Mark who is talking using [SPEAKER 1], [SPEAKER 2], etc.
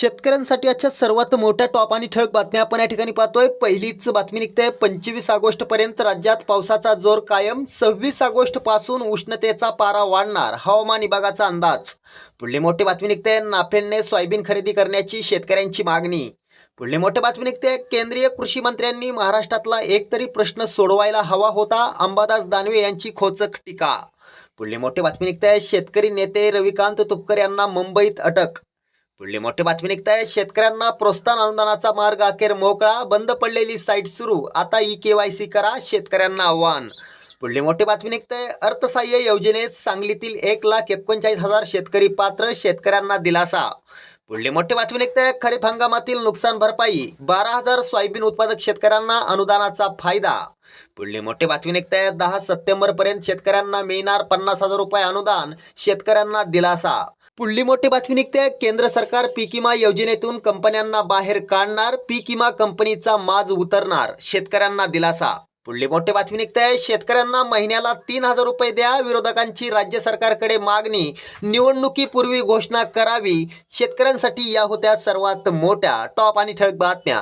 [SPEAKER 1] शेतकऱ्यांसाठी आजच्या सर्वात मोठ्या टॉप आणि ठळक बातम्या आपण या ठिकाणी पाहतोय. पहिलीच बातमी निघते. पंचवीस ऑगस्ट पर्यंत राज्यात पावसाचा जोर कायम. सव्वीस ऑगस्टपासून उष्णतेचा पारा वाढणार. हवामान विभागाचा अंदाज. पुढली मोठी बातमी निघते. नाफेडने सोयाबीन खरेदी करण्याची शेतकऱ्यांची मागणी. पुढली मोठी बातमी निघते. केंद्रीय कृषी मंत्र्यांनी महाराष्ट्रातला एक तरी प्रश्न सोडवायला हवा होता. अंबादास दानवे यांची खोचक टीका. पुढली मोठी बातमी निघते. शेतकरी नेते रविकांत तुपकर यांना मुंबईत अटक. पुढली मोठे बातमी निघताय. शेतकऱ्यांना प्रोत्साहन अनुदानाचा मार्ग अखेर मोकळा. बंद पडलेली साईट सुरू. आता ई के वाय सी करा शेतकऱ्यांना आव्हान. पुढली मोठी बातमी निघताय. अर्थसहाय्य योजनेत सांगलीतील एक लाख एकोणचाळीस हजार शेतकरी पात्र शेतकऱ्यांना दिलासा. पुढली मोठी बातमी निघताय. खरीप हंगामातील नुकसान भरपाई. बारा हजार सोयाबीन उत्पादक शेतकऱ्यांना अनुदानाचा फायदा. पुढली मोठी बातमी निघताय. दहा सप्टेंबर पर्यंत शेतकऱ्यांना मिळणार पन्नास हजार रुपये अनुदान. शेतकऱ्यांना दिलासा. पुढली मोठी बातमी निघते. केंद्र सरकार पीक विमा योजनेतून कंपन्यांना बाहेर काढणार पीक विमा कंपनीचा माज उतरणार शेतकऱ्यांना दिलासा. पुढली मोठी बातमी निघते. शेतकऱ्यांना महिन्याला तीन हजार रुपये द्या विरोधकांची राज्य सरकारकडे मागणी निवडणुकीपूर्वी घोषणा करावी शेतकऱ्यांसाठी या होत्या सर्वात मोठ्या टॉप आणि ठळक बातम्या.